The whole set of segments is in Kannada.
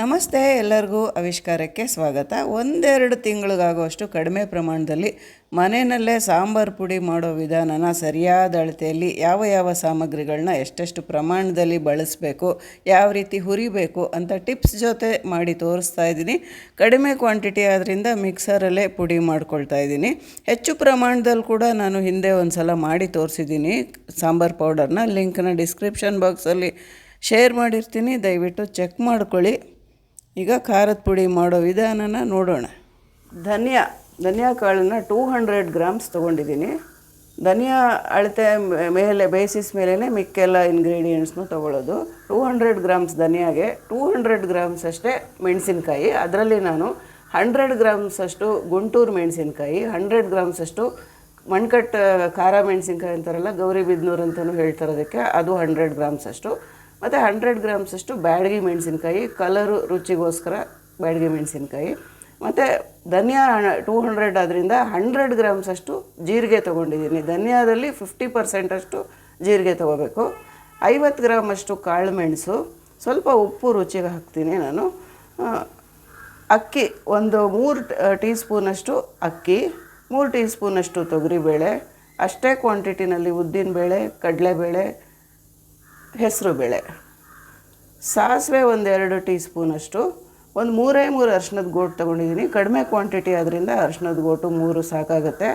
ನಮಸ್ತೆ ಎಲ್ಲರಿಗೂ ಆವಿಷ್ಕಾರಕ್ಕೆ ಸ್ವಾಗತ. ಒಂದೆರಡು ತಿಂಗಳಿಗಾಗುವಷ್ಟು ಕಡಿಮೆ ಪ್ರಮಾಣದಲ್ಲಿ ಮನೆಯಲ್ಲೇ ಸಾಂಬಾರು ಪುಡಿ ಮಾಡೋ ವಿಧಾನನ ಸರಿಯಾದ ಅಳತೆಯಲ್ಲಿ ಯಾವ ಯಾವ ಸಾಮಗ್ರಿಗಳನ್ನ ಎಷ್ಟೆಷ್ಟು ಪ್ರಮಾಣದಲ್ಲಿ ಬಳಸಬೇಕು, ಯಾವ ರೀತಿ ಹುರಿಬೇಕು ಅಂತ ಟಿಪ್ಸ್ ಜೊತೆ ಮಾಡಿ ತೋರಿಸ್ತಾ ಇದ್ದೀನಿ. ಕಡಿಮೆ ಕ್ವಾಂಟಿಟಿ ಆದ್ದರಿಂದ ಮಿಕ್ಸರಲ್ಲೇ ಪುಡಿ ಮಾಡ್ಕೊಳ್ತಾ ಇದ್ದೀನಿ. ಹೆಚ್ಚು ಪ್ರಮಾಣದಲ್ಲಿ ಕೂಡ ನಾನು ಹಿಂದೆ ಒಂದು ಸಲ ಮಾಡಿ ತೋರಿಸಿದ್ದೀನಿ. ಸಾಂಬಾರು ಪೌಡರ್ನ ಲಿಂಕ್ನ ಡಿಸ್ಕ್ರಿಪ್ಷನ್ ಬಾಕ್ಸಲ್ಲಿ ಶೇರ್ ಮಾಡಿರ್ತೀನಿ. ದಯವಿಟ್ಟು ಚೆಕ್ ಮಾಡ್ಕೊಳ್ಳಿ. ಈಗ ಖಾರದ ಪುಡಿ ಮಾಡೋ ವಿಧಾನನ ನೋಡೋಣ. ಧನಿಯಾ ಧನಿಯಾ ಕಾಳನ್ನು ಟೂ ಹಂಡ್ರೆಡ್ ಗ್ರಾಮ್ಸ್ ತೊಗೊಂಡಿದ್ದೀನಿ. ಧನಿಯಾ ಅಳತೆ ಮೇಲೆ, ಬೇಸಿಸ್ ಮೇಲೇ ಮಿಕ್ಕೆಲ್ಲ ಇಂಗ್ರೀಡಿಯೆಂಟ್ಸ್ನು ತೊಗೊಳ್ಳೋದು. ಟೂ ಹಂಡ್ರೆಡ್ ಗ್ರಾಮ್ಸ್ ಧನಿಯಾಗೆ ಟೂ ಹಂಡ್ರೆಡ್ ಗ್ರಾಮ್ಸ್ ಅಷ್ಟೇ ಮೆಣಸಿನ್ಕಾಯಿ. ಅದರಲ್ಲಿ ನಾನು ಹಂಡ್ರೆಡ್ ಗ್ರಾಮ್ಸ್ ಅಷ್ಟು ಗುಂಟೂರು ಮೆಣಸಿನ್ಕಾಯಿ, ಹಂಡ್ರೆಡ್ ಗ್ರಾಮ್ಸ್ ಅಷ್ಟು ಮಣ್ಕಟ್ಟು ಖಾರ ಮೆಣಸಿನ್ಕಾಯಿ ಅಂತಾರಲ್ಲ ಗೌರಿ ಬಿದ್ನೂರು ಅಂತಲೂ ಹೇಳ್ತಾರೋದಕ್ಕೆ ಅದು ಹಂಡ್ರೆಡ್ ಗ್ರಾಮ್ಸ್ ಅಷ್ಟು. ಮತ್ತು ಹಂಡ್ರೆಡ್ ಗ್ರಾಮ್ಸಷ್ಟು ಬ್ಯಾಡಗಿ ಮೆಣಸಿನ್ಕಾಯಿ, ಕಲರು ರುಚಿಗೋಸ್ಕರ ಬ್ಯಾಡಗಿ ಮೆಣಸಿನ್ಕಾಯಿ. ಮತ್ತು ಧನಿಯಾ ಟೂ ಹಂಡ್ರೆಡ್ ಆದ್ದರಿಂದ ಹಂಡ್ರೆಡ್ ಗ್ರಾಮ್ಸಷ್ಟು ಜೀರಿಗೆ ತೊಗೊಂಡಿದ್ದೀನಿ. ಧನಿಯಾದಲ್ಲಿ ಫಿಫ್ಟಿ ಪರ್ಸೆಂಟಷ್ಟು ಜೀರಿಗೆ ತೊಗೋಬೇಕು. ಐವತ್ತು ಗ್ರಾಮಷ್ಟು ಕಾಳು ಮೆಣಸು. ಸ್ವಲ್ಪ ಉಪ್ಪು ರುಚಿಗೆ ಹಾಕ್ತೀನಿ ನಾನು. ಅಕ್ಕಿ ಒಂದು ಮೂರು ಟೀ ಸ್ಪೂನಷ್ಟು ಅಕ್ಕಿ, ಮೂರು ಟೀ ಸ್ಪೂನಷ್ಟು ತೊಗರಿಬೇಳೆ, ಅಷ್ಟೇ ಕ್ವಾಂಟಿಟಿನಲ್ಲಿ ಉದ್ದಿನಬೇಳೆ, ಕಡಲೆಬೇಳೆ, ಹೆಸರುಬೇಳೆ. ಸಾಸಿವೆ ಒಂದೆರಡು ಟೀ ಸ್ಪೂನಷ್ಟು ಒಂದು ಮೂರೇ ಮೂರು ಅರ್ಶಿನದ ಗೋಟು ತೊಗೊಂಡಿದ್ದೀನಿ ಕಡಿಮೆ ಕ್ವಾಂಟಿಟಿ ಆದ್ದರಿಂದ ಅರ್ಶಿನದ ಗೋಟು ಮೂರು ಸಾಕಾಗುತ್ತೆ.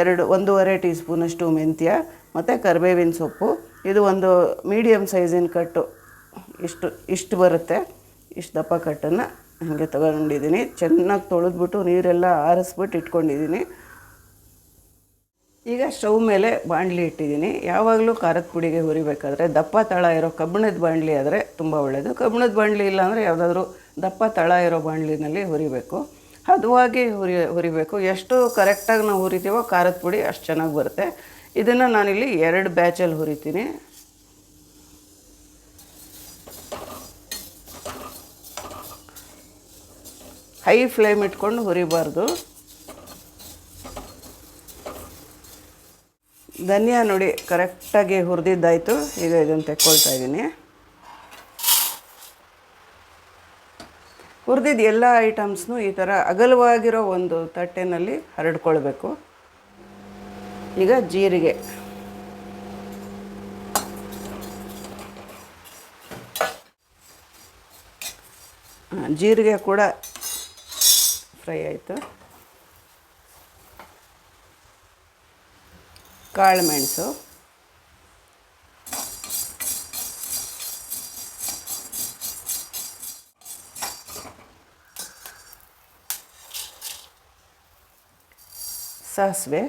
ಎರಡು, ಒಂದೂವರೆ ಟೀ ಸ್ಪೂನಷ್ಟು ಮೆಂತ್ಯ, ಮತ್ತು ಕರಿಬೇವಿನ ಸೊಪ್ಪು. ಇದು ಒಂದು ಮೀಡಿಯಮ್ ಸೈಜಿನ ಕಟ್ಟು. ಇಷ್ಟು ಇಷ್ಟು ಬರುತ್ತೆ. ಇಷ್ಟು ದಪ್ಪ ಕಟ್ಟನ್ನು ಹಾಗೆ ತೊಗೊಂಡಿದ್ದೀನಿ ಚೆನ್ನಾಗಿ ತೊಳೆದ್ಬಿಟ್ಟು ನೀರೆಲ್ಲ ಆರಿಸ್ಬಿಟ್ಟು ಇಟ್ಕೊಂಡಿದ್ದೀನಿ ಈಗ ಸ್ಟವ್ ಮೇಲೆ ಬಾಣಲಿ ಇಟ್ಟಿದ್ದೀನಿ. ಯಾವಾಗಲೂ ಖಾರದ ಪುಡಿಗೆ ಹುರಿಬೇಕಾದ್ರೆ ದಪ್ಪ ತಳ ಇರೋ ಕಬ್ಬಿಣದ ಬಾಣಲಿ ಆದರೆ ತುಂಬ ಒಳ್ಳೆಯದು ಕಬ್ಬಿಣದ ಬಾಣಲಿ ಇಲ್ಲ ಅಂದರೆ ಯಾವುದಾದ್ರೂ ದಪ್ಪ ತಳ ಇರೋ ಬಾಣಲಿನಲ್ಲಿ ಹುರಿಬೇಕು. ಹದವಾಗಿ ಹುರಿ, ಹುರಿಬೇಕು. ಎಷ್ಟು ಕರೆಕ್ಟಾಗಿ ನಾವು ಹುರಿತೀವೋ ಖಾರದ ಪುಡಿ ಅಷ್ಟು ಚೆನ್ನಾಗಿ ಬರುತ್ತೆ. ಇದನ್ನು ನಾನಿಲ್ಲಿ ಎರಡು ಬ್ಯಾಚಲ್ಲಿ ಹುರಿತೀನಿ. ಹೈ ಫ್ಲೇಮ್ ಇಟ್ಕೊಂಡು ಹುರಿಬಾರ್ದು. ಧನಿಯಾ ನೋಡಿ ಕರೆಕ್ಟಾಗಿ ಹುರಿದಿದ್ದಾಯಿತು. ಈಗ ಇದನ್ನು ತೆಕ್ಕೊಳ್ತಾ ಇದ್ದೀನಿ. ಹುರಿದಿದ್ದ ಎಲ್ಲ ಐಟಮ್ಸ್ನು ಈ ಥರ ಅಗಲವಾಗಿರೋ ಒಂದು ತಟ್ಟೆನಲ್ಲಿ ಹರಡ್ಕೊಳ್ಬೇಕು. ಈಗ ಜೀರಿಗೆ. ಜೀರಿಗೆ ಕೂಡ ಫ್ರೈ ಆಯಿತು. ಕಾಳು ಮೆಣಸು. ಸಾಸಿವೆ.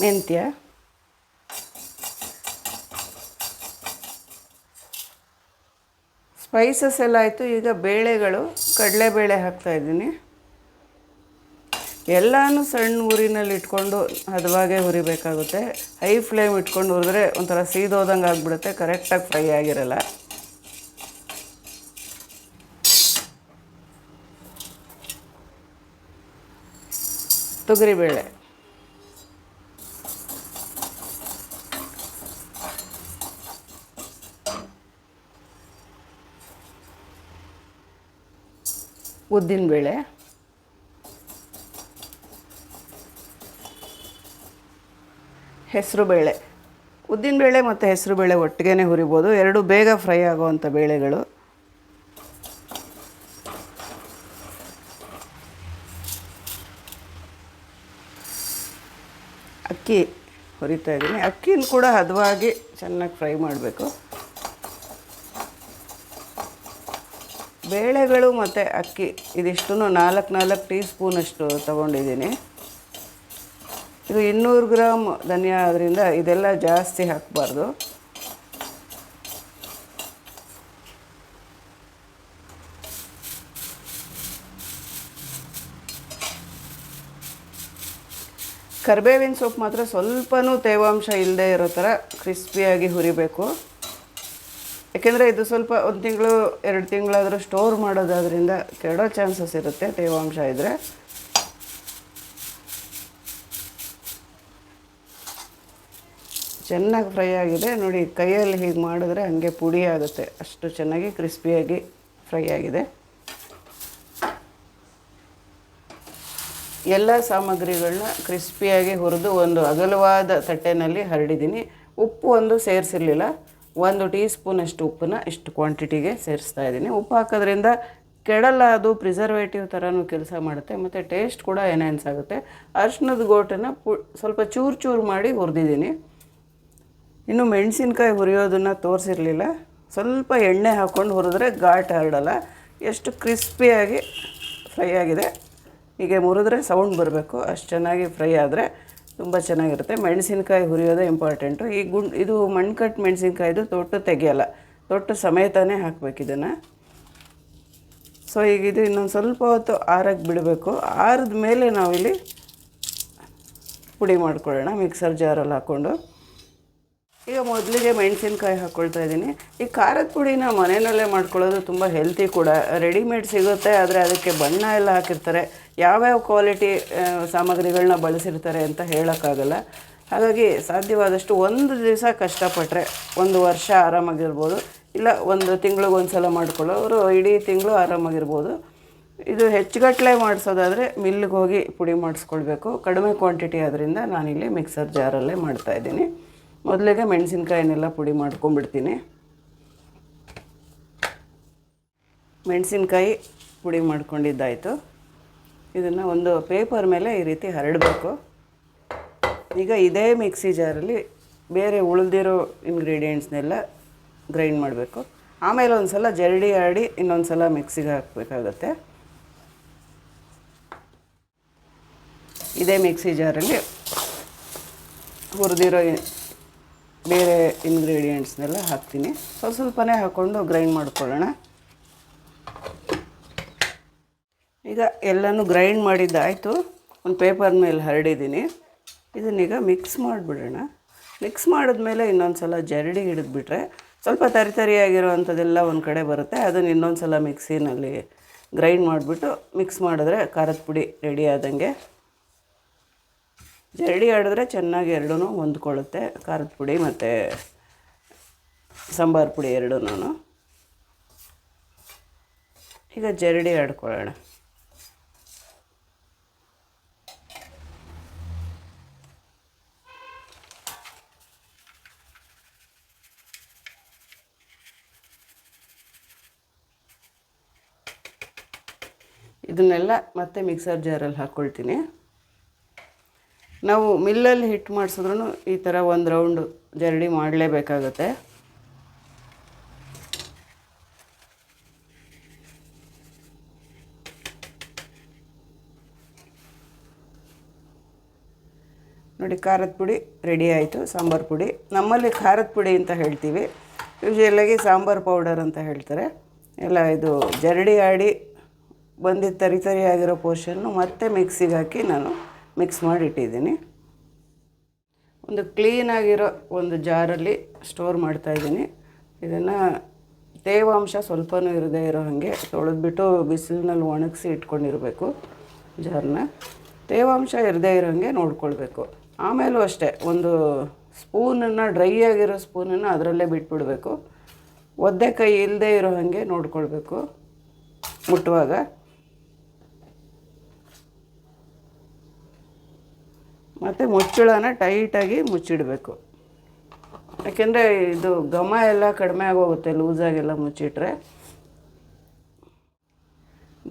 ಮೆಂತ್ಯ. ಸ್ಪೈಸಸ್ ಎಲ್ಲ ಆಯಿತು ಈಗ ಬೇಳೆಗಳು, ಕಡಲೆಬೇಳೆ ಹಾಕ್ತಾಯಿದ್ದೀನಿ ಎಲ್ಲನೂ ಸಣ್ಣ ಊರಿನಲ್ಲಿ ಇಟ್ಕೊಂಡು ಹದವಾಗೆ ಹುರಿಬೇಕಾಗುತ್ತೆ. ಹೈ ಫ್ಲೇಮ್ ಇಟ್ಕೊಂಡು ಹುರಿದ್ರೆ ಒಂಥರ ಸೀದೋದಂಗೆ ಆಗಿಬಿಡುತ್ತೆ. ಕರೆಕ್ಟಾಗಿ ಫ್ರೈ ಆಗಿರಲ್ಲ. ತೊಗರಿಬೇಳೆ. ಉದ್ದಿನಬೇಳೆ ಉದ್ದಿನ ಬೇಳೆ ಮತ್ತು ಹೆಸರುಬೇಳೆ ಒಟ್ಟಿಗೆ ಹುರಿಬೋದು. ಎರಡು ಬೇಗ ಫ್ರೈ ಆಗುವಂಥ ಬೇಳೆಗಳು. ಅಕ್ಕಿ ಹುರಿತಾ ಇದ್ದೀನಿ. ಅಕ್ಕಿನ ಕೂಡ ಹದವಾಗಿ ಚೆನ್ನಾಗಿ ಫ್ರೈ ಮಾಡಬೇಕು. ಬೇಳೆಗಳು ಮತ್ತು ಅಕ್ಕಿ ಇದಿಷ್ಟು ನಾಲ್ಕು ನಾಲ್ಕು ಟೀ ಸ್ಪೂನಷ್ಟು ತೊಗೊಂಡಿದ್ದೀನಿ. ಇದು ಇನ್ನೂರು ಗ್ರಾಮ್ ಧನಿಯಾ ಆದ್ದರಿಂದ ಇದೆಲ್ಲ ಜಾಸ್ತಿ ಹಾಕಬಾರ್ದು. ಕರಿಬೇವಿನ ಸೊಪ್ಪು ಮಾತ್ರ ಸ್ವಲ್ಪನೂ ತೇವಾಂಶ ಇಲ್ಲದೆ ಇರೋ ಥರ ಕ್ರಿಸ್ಪಿಯಾಗಿ ಹುರಿಬೇಕು. ಯಾಕೆಂದರೆ ಇದು ಸ್ವಲ್ಪ ಒಂದು ತಿಂಗಳು, ಎರಡು ತಿಂಗಳಾದರೂ ಸ್ಟೋರ್ ಮಾಡೋದಾದ್ರಿಂದ ಕೆಡೋ ಚಾನ್ಸಸ್ ಇರುತ್ತೆ ತೇವಾಂಶ ಇದ್ದರೆ ಚೆನ್ನಾಗಿ ಫ್ರೈ ಆಗಿದೆ. ನೋಡಿ, ಕೈಯಲ್ಲಿ ಹೀಗೆ ಮಾಡಿದ್ರೆ ಹಾಗೆ ಪುಡಿ ಆಗುತ್ತೆ. ಅಷ್ಟು ಚೆನ್ನಾಗಿ ಕ್ರಿಸ್ಪಿಯಾಗಿ ಫ್ರೈ ಆಗಿದೆ. ಎಲ್ಲ ಸಾಮಗ್ರಿಗಳನ್ನ ಕ್ರಿಸ್ಪಿಯಾಗಿ ಹುರಿದು ಒಂದು ಅಗಲವಾದ ತಟ್ಟೆನಲ್ಲಿ ಹರಡಿದ್ದೀನಿ. ಉಪ್ಪು ಒಂದು ಸೇರಿಸಿರಲಿಲ್ಲ. ಒಂದು ಟೀ ಸ್ಪೂನಷ್ಟು ಉಪ್ಪನ್ನ ಇಷ್ಟು ಕ್ವಾಂಟಿಟಿಗೆ ಸೇರಿಸ್ತಾ ಇದ್ದೀನಿ. ಉಪ್ಪು ಹಾಕೋದ್ರಿಂದ ಕೆಡಲ್ಲ ಅದು ಪ್ರಿಸರ್ವೇಟಿವ್ ಥರನೂ ಕೆಲಸ ಮಾಡುತ್ತೆ, ಮತ್ತು ಟೇಸ್ಟ್ ಕೂಡ ಎನ್ಹ್ಯಾನ್ಸ್ ಆಗುತ್ತೆ. ಅರ್ಶಿನದ ಗೋಟನ್ನು ಪು, ಸ್ವಲ್ಪ ಚೂರು ಚೂರು ಮಾಡಿ ಹುರಿದಿದ್ದೀನಿ. ಇನ್ನು ಮೆಣಸಿನ್ಕಾಯಿ ಹುರಿಯೋದನ್ನು ತೋರಿಸಿರಲಿಲ್ಲ. ಸ್ವಲ್ಪ ಎಣ್ಣೆ ಹಾಕ್ಕೊಂಡು ಹುರಿದ್ರೆ ಘಾಟ್ ಹರಡಲ್ಲ. ಎಷ್ಟು ಕ್ರಿಸ್ಪಿಯಾಗಿ ಫ್ರೈ ಆಗಿದೆ. ಹೀಗೆ ಮುರಿದ್ರೆ ಸೌಂಡ್ ಬರಬೇಕು. ಅಷ್ಟು ಚೆನ್ನಾಗಿ ಫ್ರೈ ಆದರೆ ತುಂಬ ಚೆನ್ನಾಗಿರುತ್ತೆ. ಮೆಣಸಿನಕಾಯಿ ಹುರಿಯೋದೇ ಇಂಪಾರ್ಟೆಂಟು ಈ ಗುಂಡ್ ಇದು ಮಣ್ಕಟ್ಟು ಮೆಣಸಿನ್ಕಾಯ್ದು ತೊಟ್ಟು ತೆಗಿಯಲ್ಲ. ತೊಟ್ಟು ಸಮೇತನೇ ಹಾಕಬೇಕು ಇದನ್ನು. ಸೊ ಈಗ ಇದು ಇನ್ನೊಂದು ಸ್ವಲ್ಪ ಹೊತ್ತು ಆರಕ್ಕೆ ಬಿಡಬೇಕು. ಆರದ ಮೇಲೆ ನಾವಿಲ್ಲಿ ಪುಡಿ ಮಾಡ್ಕೊಳ್ಳೋಣ ಮಿಕ್ಸರ್ ಜಾರಲ್ಲಿ ಹಾಕ್ಕೊಂಡು ಈಗ ಮೊದಲಿಗೆ ಮೆಣಸಿನ್ಕಾಯಿ ಹಾಕ್ಕೊಳ್ತಾ ಇದ್ದೀನಿ. ಈ ಖಾರದ ಪುಡಿನ ಮನೆಯಲ್ಲೇ ಮಾಡ್ಕೊಳ್ಳೋದು ತುಂಬ ಹೆಲ್ತಿ ಕೂಡ. ರೆಡಿಮೇಡ್ ಸಿಗುತ್ತೆ, ಆದರೆ ಅದಕ್ಕೆ ಬಣ್ಣ ಎಲ್ಲ ಹಾಕಿರ್ತಾರೆ. ಯಾವ್ಯಾವ ಕ್ವಾಲಿಟಿ ಸಾಮಗ್ರಿಗಳನ್ನ ಬಳಸಿರ್ತಾರೆ ಅಂತ ಹೇಳೋಕ್ಕಾಗಲ್ಲ. ಹಾಗಾಗಿ ಸಾಧ್ಯವಾದಷ್ಟು ಒಂದು ದಿವಸ ಕಷ್ಟಪಟ್ಟರೆ ಒಂದು ವರ್ಷ ಆರಾಮಾಗಿರ್ಬೋದು, ಇಲ್ಲ ಒಂದು ತಿಂಗಳಿಗೆ ಒಂದು ಸಲ ಮಾಡ್ಕೊಳ್ಳೋರು ಇಡೀ ತಿಂಗಳು ಆರಾಮಾಗಿರ್ಬೋದು. ಇದು ಹೆಚ್ಚುಗಟ್ಟಲೆ ಮಾಡಿಸೋದಾದರೆ ಮಿಲ್ಗೆ ಹೋಗಿ ಪುಡಿ ಮಾಡಿಸ್ಕೊಳ್ಬೇಕು. ಕಡಿಮೆ ಕ್ವಾಂಟಿಟಿ ಆದ್ದರಿಂದ ನಾನಿಲ್ಲಿ ಮಿಕ್ಸರ್ ಜಾರಲ್ಲೇ ಮಾಡ್ತಾಯಿದ್ದೀನಿ ಮೊದಲಿಗೆ ಮೆಣಸಿನ್ಕಾಯಿನೆಲ್ಲ ಪುಡಿ ಮಾಡ್ಕೊಂಡ್ಬಿಡ್ತೀನಿ ಮೆಣಸಿನ್ಕಾಯಿ ಪುಡಿ ಮಾಡ್ಕೊಂಡಿದ್ದಾಯಿತು. ಇದನ್ನು ಒಂದು ಪೇಪರ್ ಮೇಲೆ ಈ ರೀತಿ ಹರಡಬೇಕು. ಈಗ ಇದೇ ಮಿಕ್ಸಿ ಜಾರಲ್ಲಿ ಬೇರೆ ಉಳಿದಿರೋ ಇಂಗ್ರೀಡಿಯೆಂಟ್ಸ್ನೆಲ್ಲ ಗ್ರೈಂಡ್ ಮಾಡಬೇಕು. ಆಮೇಲೆ ಒಂದು ಸಲ ಜರಡಿ ಆಡಿ ಇನ್ನೊಂದು ಸಲ ಮಿಕ್ಸಿಗೆ ಹಾಕಬೇಕಾಗತ್ತೆ. ಇದೇ ಮಿಕ್ಸಿ ಜಾರಲ್ಲಿ ಹುರಿದಿರೋ ಬೇರೆ ಇಂಗ್ರೀಡಿಯೆಂಟ್ಸ್ನೆಲ್ಲ ಹಾಕ್ತೀನಿ. ಸ್ವಲ್ಪ ಸ್ವಲ್ಪನೇ ಹಾಕ್ಕೊಂಡು ಗ್ರೈಂಡ್ ಮಾಡ್ಕೊಳ್ಳೋಣ. ಈಗ ಎಲ್ಲನೂ ಗ್ರೈಂಡ್ ಮಾಡಿದ್ದಾಯಿತು. ಒಂದು ಪೇಪರ್ ಮೇಲೆ ಹರಡಿದ್ದೀನಿ. ಇದನ್ನೀಗ ಮಿಕ್ಸ್ ಮಾಡಿಬಿಡೋಣ. ಮಿಕ್ಸ್ ಮಾಡಿದ್ಮೇಲೆ ಇನ್ನೊಂದು ಸಲ ಜರಡಿ ಹಿಡಿದ್ಬಿಟ್ರೆ ಸ್ವಲ್ಪ ತರಿ ತರಿಯಾಗಿರುವಂಥದ್ದೆಲ್ಲ ಒಂದು ಕಡೆ ಬರುತ್ತೆ. ಅದನ್ನು ಇನ್ನೊಂದು ಸಲ ಮಿಕ್ಸಿನಲ್ಲಿ ಗ್ರೈಂಡ್ ಮಾಡಿಬಿಟ್ಟು ಮಿಕ್ಸ್ ಮಾಡಿದ್ರೆ ಖಾರದ ಪುಡಿ ರೆಡಿ ಆದಂಗೆ ಜರಡಿ ಆಡಿದ್ರೆ ಚೆನ್ನಾಗಿ ಎರಡೂ ಹೊಂದ್ಕೊಳ್ಳುತ್ತೆ. ಖಾರದ ಪುಡಿ ಮತ್ತು ಸಾಂಬಾರು ಪುಡಿ ಎರಡೂ ಈಗ ಜರಡಿ ಆಡ್ಕೊಳ್ಳೋಣ. ಇದನ್ನೆಲ್ಲ ಮತ್ತೆ ಮಿಕ್ಸರ್ ಜಾರಲ್ಲಿ ಹಾಕ್ಕೊಳ್ತೀನಿ. ನಾವು ಮಿಲ್ಲಲ್ಲಿ ಹಿಟ್ಟು ಮಾಡಿಸಿದ್ರೂ ಈ ಥರ ಒಂದು ರೌಂಡು ಜರಡಿ ಮಾಡಲೇಬೇಕಾಗತ್ತೆ. ನೋಡಿ ಖಾರದ ಪುಡಿ ರೆಡಿ ಆಯಿತು, ಸಾಂಬಾರು ಪುಡಿ. ನಮ್ಮಲ್ಲಿ ಖಾರದ ಪುಡಿ ಅಂತ ಹೇಳ್ತೀವಿ. ಯೂಶಲಾಗಿ ಸಾಂಬಾರು ಪೌಡರ್ ಅಂತ ಹೇಳ್ತಾರೆ. ಎಲ್ಲ ಇದು ಜರಡಿ ಆಡಿ ಬಂದಿದ್ದ ತರಿ ತರಿ ಆಗಿರೋ ಪೋರ್ಷನ್ನು ಮತ್ತೆ ಮಿಕ್ಸಿಗೆ ಹಾಕಿ ನಾನು ಮಿಕ್ಸ್ ಮಾಡಿಟ್ಟಿದ್ದೀನಿ ಒಂದು ಕ್ಲೀನಾಗಿರೋ ಒಂದು ಜಾರಲ್ಲಿ ಸ್ಟೋರ್ ಮಾಡ್ತಾಯಿದ್ದೀನಿ ಇದನ್ನು ತೇವಾಂಶ ಸ್ವಲ್ಪನೂ ಇರದೇ ಇರೋ ಹಾಗೆ ತೊಳೆದ್ಬಿಟ್ಟು ಬಿಸಿಲಿನಲ್ಲಿ ಒಣಗಿಸಿ ಇಟ್ಕೊಂಡಿರಬೇಕು. ಜಾರನ್ನ ತೇವಾಂಶ ಇರದೇ ಇರೋ ಹಾಗೆ ನೋಡ್ಕೊಳ್ಬೇಕು. ಆಮೇಲೂ ಅಷ್ಟೇ, ಒಂದು ಸ್ಪೂನನ್ನು, ಡ್ರೈ ಆಗಿರೋ ಸ್ಪೂನನ್ನು ಅದರಲ್ಲೇ ಬಿಟ್ಬಿಡಬೇಕು. ಒದ್ದೆ ಕೈ ಇಲ್ಲದೆ ಇರೋ ಹಾಗೆ ನೋಡ್ಕೊಳ್ಬೇಕು, ಮುಟ್ಟುವಾಗ. ಮತ್ತು ಮುಚ್ಚಳನ ಟೈಟಾಗಿ ಮುಚ್ಚಿಡಬೇಕು. ಯಾಕೆಂದರೆ ಇದು ಘಮ ಎಲ್ಲ ಕಡಿಮೆ ಆಗೋಗುತ್ತೆ, ಲೂಸಾಗೆಲ್ಲ ಮುಚ್ಚಿಟ್ರೆ.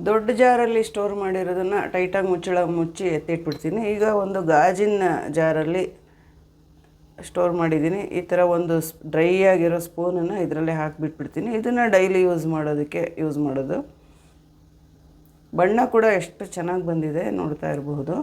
ದೊಡ್ಡ ಜಾರಲ್ಲಿ ಸ್ಟೋರ್ ಮಾಡಿರೋದನ್ನು ಟೈಟಾಗಿ ಮುಚ್ಚಳ, ಮುಚ್ಚಿ ಎತ್ತಿಟ್ಬಿಡ್ತೀನಿ. ಈಗ ಒಂದು ಗಾಜಿನ ಜಾರಲ್ಲಿ ಸ್ಟೋರ್ ಮಾಡಿದ್ದೀನಿ. ಈ ಥರ ಒಂದು ಡ್ರೈ ಆಗಿರೋ ಸ್ಪೂನನ್ನು ಇದರಲ್ಲಿ ಹಾಕಿಬಿಟ್ಬಿಡ್ತೀನಿ. ಇದನ್ನು ಡೈಲಿ ಯೂಸ್ ಮಾಡೋದಕ್ಕೆ ಯೂಸ್ ಮಾಡೋದು. ಬಣ್ಣ ಕೂಡ ಎಷ್ಟು ಚೆನ್ನಾಗಿ ಬಂದಿದೆ ನೋಡ್ತಾ ಇರಬಹುದು.